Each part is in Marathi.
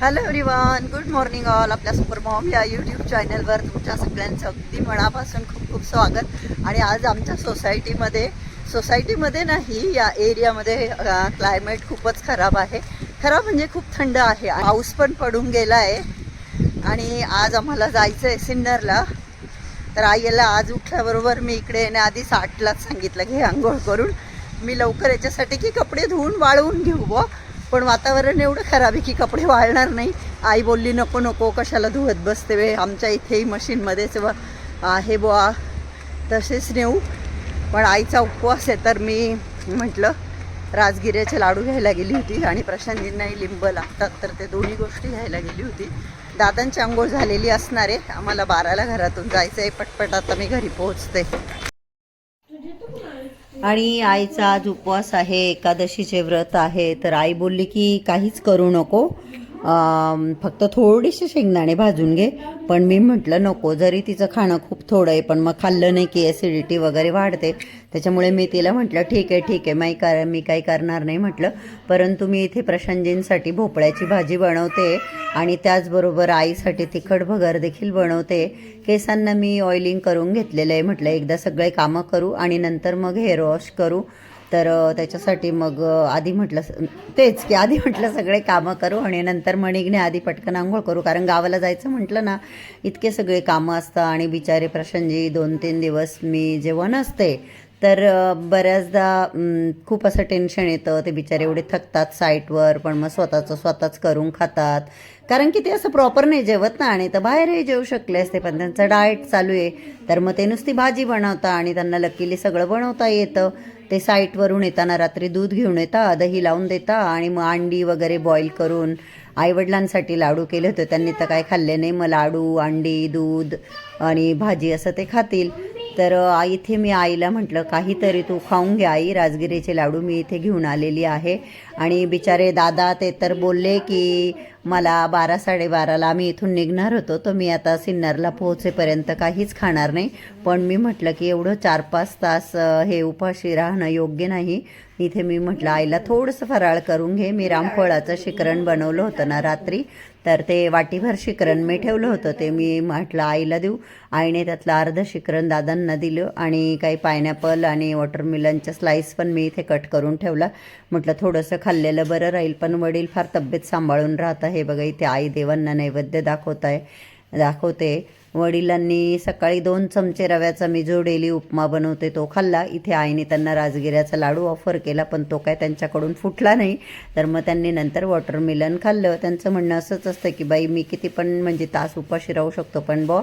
Hello everyone good morning all आपल्या सुपर मॉम या यूट्यूब चॅनलवर तुमच्या सगळ्यांचं अगदी मनापासून खूप खूप स्वागत. आणि आज आमच्या सोसायटीमध्ये सोसायटीमध्ये नाही या एरियामध्ये क्लायमेट खूपच खराब आहे. खराब म्हणजे खूप थंड आहे. पाऊस पण पडून गेला आहे आणि आज आम्हाला जायचं आहे सिन्नरला. तर आईला आज उठल्याबरोबर मी इकडे येण्याआधी आठलाच सांगितलं घे आंघोळ करून मी लवकर याच्यासाठी की कपडे धुवून वाळवून घेऊ बुवा. पण वातावरण एवढं खराब आहे की कपडे वाळणार नाही. आई बोलली नको नको कशाला धुवत बसते वे आमच्या इथेही मशीनमध्येच व आहे बुवा. तसेच नेऊ. पण आईचा उपवास आहे तर मी म्हटलं राजगिऱ्याचे लाडू घ्यायला गेली होती आणि प्रशांतजींनाही लिंब लागतात तर ते दोन्ही गोष्टी घ्यायला गेली होती. दादांची आंघोळ झालेली असणार आहे. आम्हाला बाराला घरातून जायचं आहे पटपट आता मी घरी पोहोचते. आणि आईचा आज उपवास आहे एकादशीचे व्रत आहे तर आई बोलली की काहीच करू नको. फक्त थोडीशी शेंगदाणे भाजून घे. पण मी म्हटलं नको जरी तिचं खाणं खूप थोडं आहे पण मग खाल्लं नाही की ॲसिडिटी वगैरे वाढते. त्याच्यामुळे मी तिला म्हटलं ठीक आहे ठीक आहे मी कर मी काही करणार नाही म्हटलं. परंतु मी इथे प्रशांतजींसाठी भोपळ्याची भाजी बनवते आणि त्याचबरोबर आईसाठी तिखट भगर देखील बनवते. केसांना मी ऑइलिंग करून घेतलेलं आहे म्हटलं एकदा सगळे कामं करू आणि नंतर मग हेअर वॉश करू. तर त्याच्यासाठी मग आधी म्हटलं तेच की आधी म्हटलं सगळे कामं करू आणि नंतर मग आधी पटकन आंघोळ करू. कारण गावाला जायचं म्हटलं ना इतके सगळे कामं असतं आणि बिचारे प्रशांतजी दोन तीन दिवस मी जेव्हा नसते तर बऱ्याचदा खूप असं टेन्शन येतं. ते बिचारे एवढे थकतात साईटवर पण मग स्वतःचं स्वतःच करून खातात. कारण की ते असं प्रॉपर नाही जेवत ना आणि तर बाहेरही जेवू शकले असते. पण त्यांचं डाएट चालू आहे. तर मग ते नुसती भाजी बनवता आणि त्यांना लकीली सगळं बनवता येतं. ते साईटवरून येताना रात्री दूध घेऊन येता दही लावून देता आणि मग अंडी वगैरे बॉईल करून आईवडिलांसाठी लाडू केले होते. त्यांनी तर काय खाल्ले नाही. मग लाडू अंडी दूध आणि भाजी असं ते खातील. तर अ, इथे मी आईला म्हटलं काहीतरी तू खाऊन घे आई. राजगिरीचे लाडू मी इथे घेऊन आलेली आहे. आणि बिचारे दादा ते तर बोलले की मला बारा साडेबाराला आम्ही इथून निघणार होतो तर मी आता सिन्नरला पोहोचेपर्यंत काहीच खाणार नाही. पण मी म्हटलं की एवढं चार पाच तास हे उपाशी राहणं योग्य नाही. इथे मी म्हटलं आईला थोडंसं फराळ करून घे. मी रामफळाचं शिकरण बनवलं होतं ना रात्री तर ते वाटीभर शिकरण मी ठेवलं होतं. ते मी म्हटलं आईला देऊ. आईने त्यातलं अर्ध शिकरण दादांना दिलं आणि काही पायनॅपल आणि वॉटरमिलनच्या स्लाईस पण मी इथे कट करून ठेवला. म्हटलं थोडंसं खाल्लेलं बरं राहील पण वडील फार तब्येत सांभाळून राहत आहे हे बघा इथे आई देवांना नैवेद्य दाखवत आहे दाखवते. वडिलांनी सकाळी दोन चमचे रव्याचा मी जो डेली उपमा बनवते. तो खाल्ला. इथे आईने त्यांना राजगिऱ्याचा लाडू ऑफर केला पण तो काय त्यांच्याकडून फुटला नाही. तर मग त्यांनी नंतर वॉटरमेलन खाल्लं. त्यांचं म्हणणं असंच असतं की बाई मी किती पण म्हणजे तास उपाशी राहू शकतो पण बॉ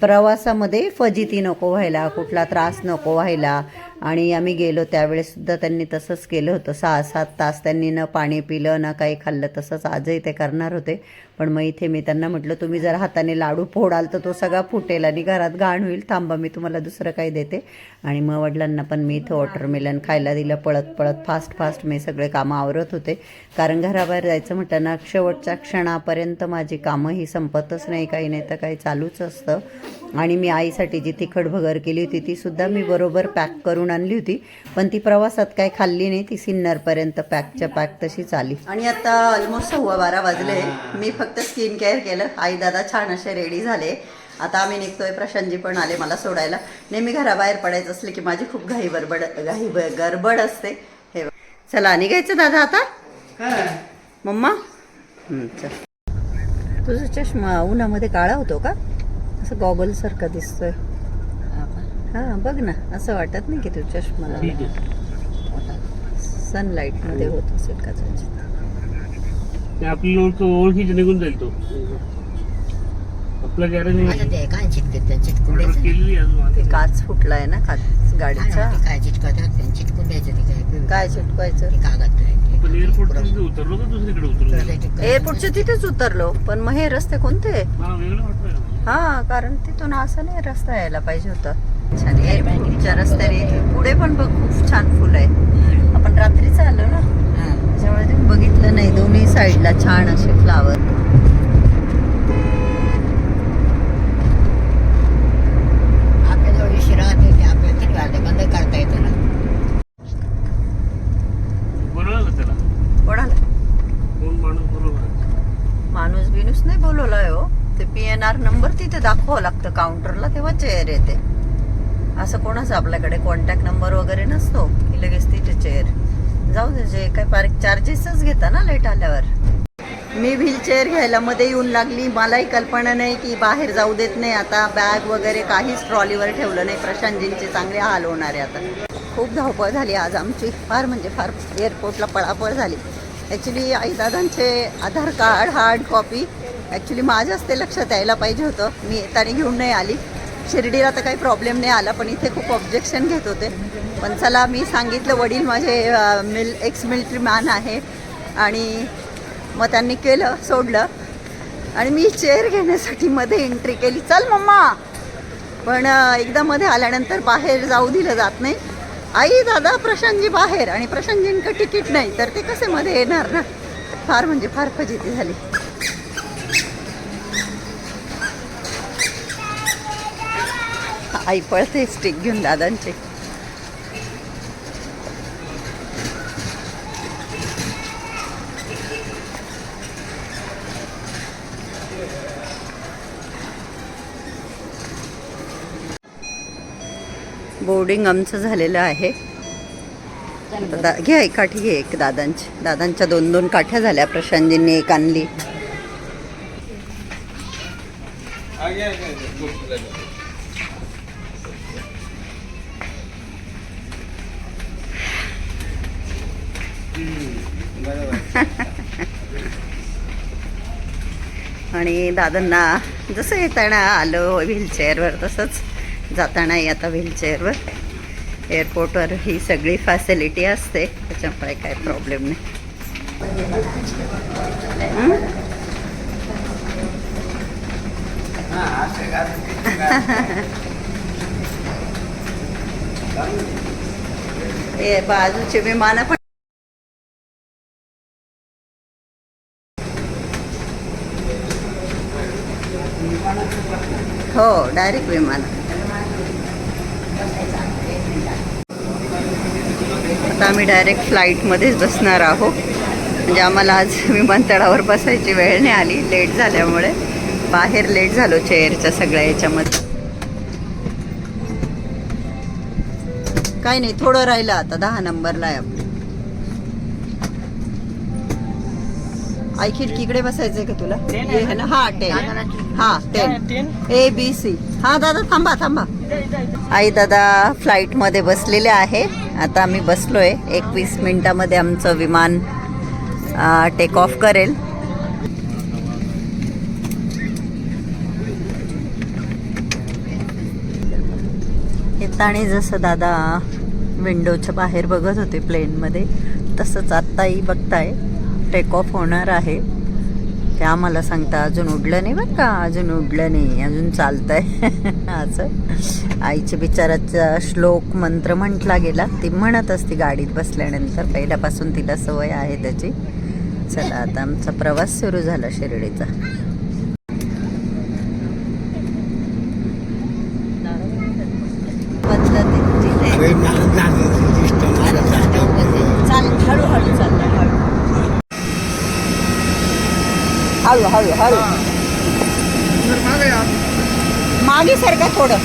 प्रवासामध्ये फजिती नको व्हायला. कुठला त्रास नको व्हायला. आणि आम्ही गेलो त्यावेळेससुद्धा त्यांनी तसंच केलं होतं. सहा सात तास त्यांनी न पाणी पिलं ना काही खाल्लं तसंच आजही ते करणार होते. पण मग इथे मी त्यांना म्हटलं तुम्ही जर हाताने लाडू फोडाल तर तो सगळा फुटेल आणि घरात घाण होईल. थांबा मी तुम्हाला दुसरं काही देते. आणि मग वडिलांना पण मी इथं वॉटरमेलन खायला दिलं. पळत पळत फास्ट फास्ट मी सगळे कामं आवरत होते. कारण घराबाहेर जायचं म्हटलं ना शेवटच्या क्षणापर्यंत माझी कामं ही संपतच नाही. काही नाही तर काही चालूच असतं. आणि मी आईसाठी जी तिखट भगर केली होती ती सुद्धा मी बरोबर पॅक करून आणली होती पण ती प्रवासात काय खाल्ली नाही ती सिन्नरपर्यंत पॅकच्या पॅक तशीच आली आणि आता ऑलमोस्ट सव्वा बारा वाजले. मी फक्त स्किन केअर केलं. आई दादा छान असे रेडी झाले. आता आम्ही निघतोय. प्रशांतजी पण आले मला सोडायला. नेहमी घराबाहेर पडायचं असले की माझी खूप घाई बडबड घाई गडबड असते. हे. चला निघायचं दादा आता? मम्मा? चल. तुझा चष्मा उन्हामध्ये काळा होतो का? असं गॉगल सारखा दिसतोय. हा बघ ना असं वाटत नाही की तू चष्मा सनलाईटमध्ये होत असेल कदाचित. ते आपली ओळख ओळखीचे निघून जाईल तो. आपला गॅरेज काय चिटकत चिटकून आहे ते. काच फुटलाय ना काच काय गाडीचा काय चिटकवतात ते चिटकून द्यायचं काय चिटकवायचं? कागद का. एअरपोर्टच्या तिथेच उतरलो पण मग हे रस्ते कोणते? हा कारण तिथून असं नाही रस्ता यायला पाहिजे होता. छान रस्त्याने इथे पुढे पण बघ खूप छान फुल आहे आपण रात्रीच आलो ना? हा. त्याच्यामुळे तुम्ही बघितलं नाही. दोन्ही साईडला छान असे फ्लावर आपल्याजवळ इशी राहते ते आपल्याला किती वाजता बंद करता येतं ना? बरोबर का त्याला? कोणाला? कोण माणूस बरोबर माणूस तिथे दाखवावं लागतं काउंटरला तेव्हा चेअर येते. असं कोणाच आपल्याकडे कॉन्टॅक्ट नंबर वगैरे नसतो की लगेच तिथे चेअर जाऊ दे जे काय पार्क चार्जेसच घेता ना लेट आल्यावर. मी व्हीलचेअर घ्यायला मध्ये येऊन लागली. मलाही कल्पना नाही की बाहेर जाऊ देत नाही. आता बॅग वगैरे काहीच ट्रॉलीवर ठेवलं नाही. प्रशांतजींचे चांगले हाल होणारे आता. खूप धावपळ झाली आज आमची. फार म्हणजे फार एअरपोर्टला पळापळ झाली. Actually आईदादांचे Aadhaar card hard copy actually माझ्याच ते लक्षात यायला पाहिजे होतं. मी येताना घेऊन नाही आली. शिर्डीला तर काही प्रॉब्लेम नाही आला पण इथे खूप ऑब्जेक्शन घेत होते. पण चला मी सांगितलं वडील माझे मिल एक्स मिलिटरी मॅन आहे. आणि मग त्यांनी केलं सोडलं. आणि मी चेअर घेण्यासाठी मध्ये एंट्री केली. चल मम्मा! पण एकदा मध्ये आल्यानंतर बाहेर जाऊ दिलं जात नाही. आई दादा प्रशांतजी बाहेर. आणि प्रशांतजींकडे तिकीट नाही तर ते कसे मध्ये येणार ना? फार म्हणजे फार फजिती झाली. आई पळते स्टिक घेऊन दादांचे. बोर्डिंग आमचं झालेलं आहे. दा घे एक काठी घे एक दादांची. दादांच्या दोन दोन काठ्या झाल्या प्रशांतजींनी एक आणली. आणि दादांना जसं येताना आलं व्हीलचेअरवर तसंच जातानाही आता व्हीलचेअरवर. एअरपोर्टवर ही सगळी फॅसिलिटी असते त्याच्यामुळे काय प्रॉब्लेम नाही. बाजूचे विमानं पण डायरेक्ट विमान आता आम्ही डायरेक्ट फ्लाईटमध्येच बसणार आहोत. म्हणजे आम्हाला आज विमानतळावर बसायची वेळ नाही आली. लेट झाल्यामुळे बाहेर लेट झालो चेअरच्या सगळ्या याच्यामध्ये. काही नाही थोडं राहिलं आता. दहा नंबरला आहे आई खिडकीकडे बसायचंय का तुला? हे आहे. ना हा टेन हा टेन ए बी सी हा दादा थांबा थांबा. आई दादा फ्लाईटमध्ये बसलेले आहे. आता आम्ही बसलोय. एकवीस मिनिटामध्ये आमचं विमान टेक ऑफ करेल. येताना जसं दादा विंडोच्या बाहेर बघत होते प्लेनमध्ये तसंच आत्ताही बघताय. टेक ऑफ होणार आहे. ते आम्हाला सांगता अजून उडलं नाही बरं का? अजून उडलं नाही. अजून चालतंय. असं. आईच्या बिचाराचा श्लोक मंत्र म्हटला गेला. ती म्हणत असते गाडीत बसल्यानंतर. पहिल्यापासून तिला सवय आहे त्याची. चला आता आमचा प्रवास सुरू झाला शिर्डीचा अरे मला जाण्याचं दिसतं मला जाणं चाल हळूहळू चाललं हळू हळू. मागे सारखा थोडं?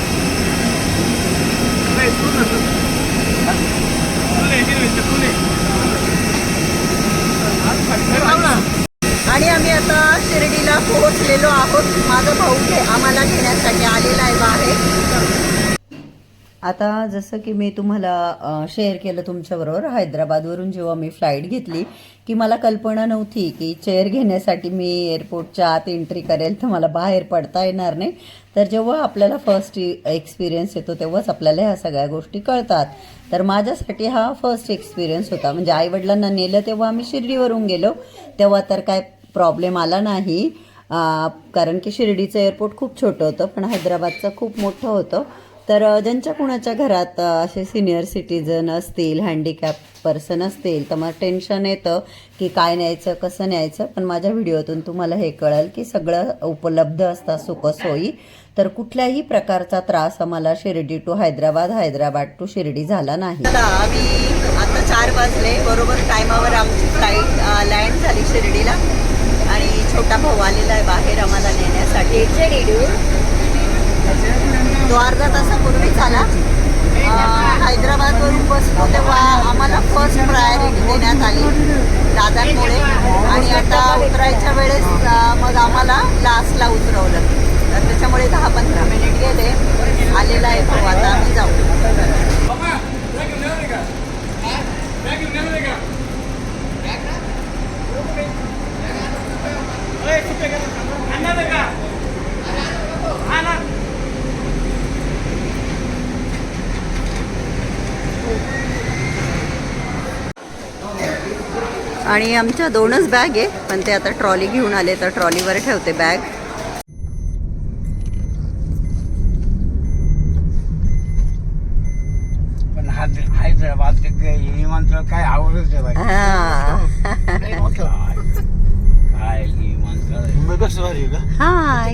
आणि आम्ही आता शिर्डीला पोहोचलेलो आहोत. माझा भाऊ आम्हाला घेण्यासाठी आलेला आहे बाहेर. आता जसं की मी तुम्हाला शेअर केलं तुमच्याबरोबर हैदराबादवरून जेव्हा मी फ्लाईट घेतली की मला कल्पना नव्हती की चेअर घेण्यासाठी मी एअरपोर्टच्या आत एंट्री करेल तर मला बाहेर पडता येणार नाही. तर जेव्हा आपल्याला फर्स्ट एक्सपिरियन्स येतो तेव्हाच आपल्याला ह्या सगळ्या गोष्टी कळतात. तर माझ्यासाठी हा फर्स्ट एक्सपिरियन्स होता. म्हणजे आईवडिलांना नेलं तेव्हा आम्ही शिर्डीवरून गेलो. तेव्हा तर काय प्रॉब्लेम आला नाही. कारण की शिर्डीचं एअरपोर्ट खूप छोटं होतं पण हैदराबादचं खूप मोठं होतं. तर ज्यांच्या कुणाच्या घरात असे सिनियर सिटीजन असतील हँडिकॅप पर्सन असतील तर मग टेन्शन येतं की काय न्यायचं कसं न्यायचं. पण माझ्या व्हिडिओतून तुम्हाला हे कळेल की सगळं उपलब्ध असतात सुखसोयी. तर कुठल्याही प्रकारचा त्रास आम्हाला शिर्डी टू हैदराबाद हैदराबाद टू शिर्डी झाला नाही. आम्ही आता चार वाजले. बरोबर टायमावर आमची फ्लाईट लँड झाली शिर्डीला. आणि छोटा भाऊ आलेला आहे बाहेर आम्हाला नेण्यासाठी. तो अर्धा तासापूर्वीच आला हैदराबादवरून बसलो तेव्हा आम्हाला फर्स्ट प्रायोरिटी देण्यात आली दादांमुळे. आणि आता उतरायच्या वेळेस मग आम्हाला लास्टला उतरवलं. तर त्याच्यामुळे दहा पंधरा मिनिट गेले. आलेला आहे भाऊ आता आम्ही जाऊ. आणि आमच्या दोनच बॅग आहे पण ते आता ट्रॉली घेऊन आले तर ट्रॉलीवर ठेवते बॅग. पण हैदराबाद विमानतळ काय हा. काय विमानतळ हा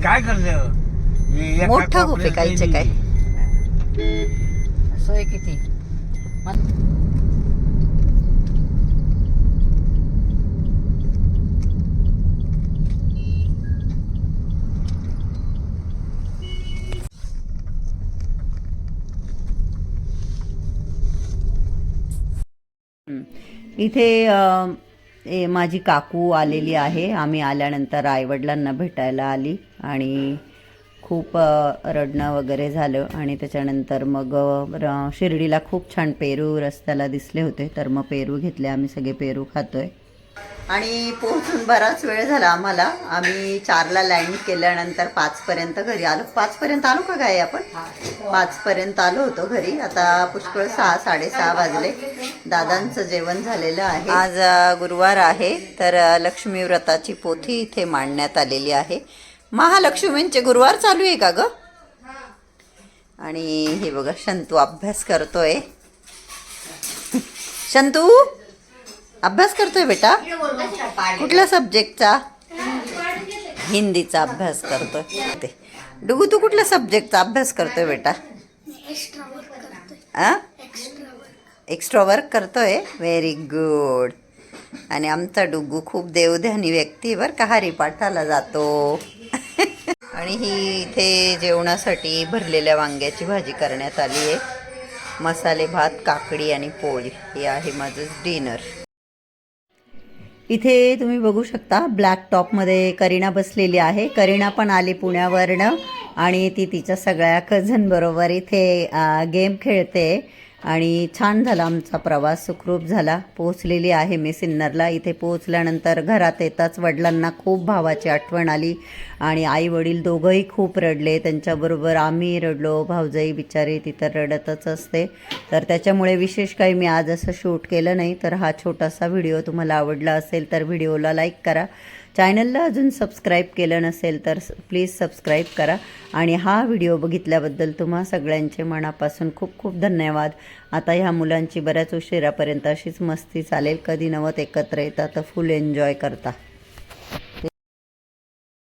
काय करते मी एका मोठं खूप आहे काहीचे काय. सोय किती? इथे ए, माझी काकू आलेली आहे. आम्ही आल्यानंतर आईवडिलांना भेटायला आली आणि खूप रडणं वगैरे झालं आणि त्याच्यानंतर मग र- शिर्डीला खूप छान पेरू रस्त्याला दिसले होते. तर मग पेरू घेतले. आम्ही सगळे पेरू खातोय. आणि पोहोचून बराच वेळ झाला आम्हाला. आम्ही चारला लँड केल्यानंतर पाचपर्यंत घरी आलो. पाचपर्यंत आलो का काय आपण? पाचपर्यंत आलो होतो घरी. आता पुष्कळ सहा साडेसहा वाजले. दादांचं जेवण झालेलं आहे. आज गुरुवार आहे तर लक्ष्मी व्रताची पोथी इथे मांडण्यात आलेली आहे. महालक्ष्मींचे गुरुवार चालू आहे का ग? आणि हे बघा शंतू अभ्यास करतोय. शंतू? अभ्यास करतोय बेटा? कुठल्या सब्जेक्टचा हिंदीचा अभ्यास करतोय. ते. डुगू तू कुठल्या सब्जेक्टचा अभ्यास करतोय बेटा? हां एक्स्ट्रा वर्क करतोय? व्हेरी गुड आणि आमचा डुगू खूप देवध्यानी व्यक्ती बरं का जातो. आणि ही इथे जेवणासाठी भरलेल्या वांग्याची भाजी करण्यात आली आहे. मसाले भात काकडी आणि पोळी. हे आहे माझं डिनर इथे तुम्ही बघू शकता ब्लॅक टॉपमध्ये करीना बसलेली आहे. करीना पण आली पुण्यावरनं आणि ती तिच्या सगळ्या कझनबरोबर इथे गेम खेळते. आणि छान झाला आमचा प्रवास सुखरूप झाला. पोहोचलेली आहे मी सिन्नरला. इथे पोहोचल्यानंतर घरात येताच वडिलांना खूप भावाची आठवण आली आणि आई वडील दोघंही खूप रडले. त्यांच्याबरोबर आम्ही रडलो भाऊजाई बिचारी तिथं रडतच असते. तर त्याच्यामुळे विशेष काही मी आज असं शूट केलं नाही. तर हा छोटासा व्हिडिओ तुम्हाला आवडला असेल तर व्हिडिओला लाईक करा. चॅनलला अजून सबस्क्राईब केलं नसेल तर प्लीज सबस्क्राईब करा. आणि हा व्हिडिओ बघितल्याबद्दल तुम्हा सगळ्यांचे मनापासून खूप खूप धन्यवाद. आता ह्या मुलांची बऱ्याच उशिरापर्यंत अशीच मस्ती चालेल. कधी नवत एकत्र येतात तर फुल एन्जॉय करता.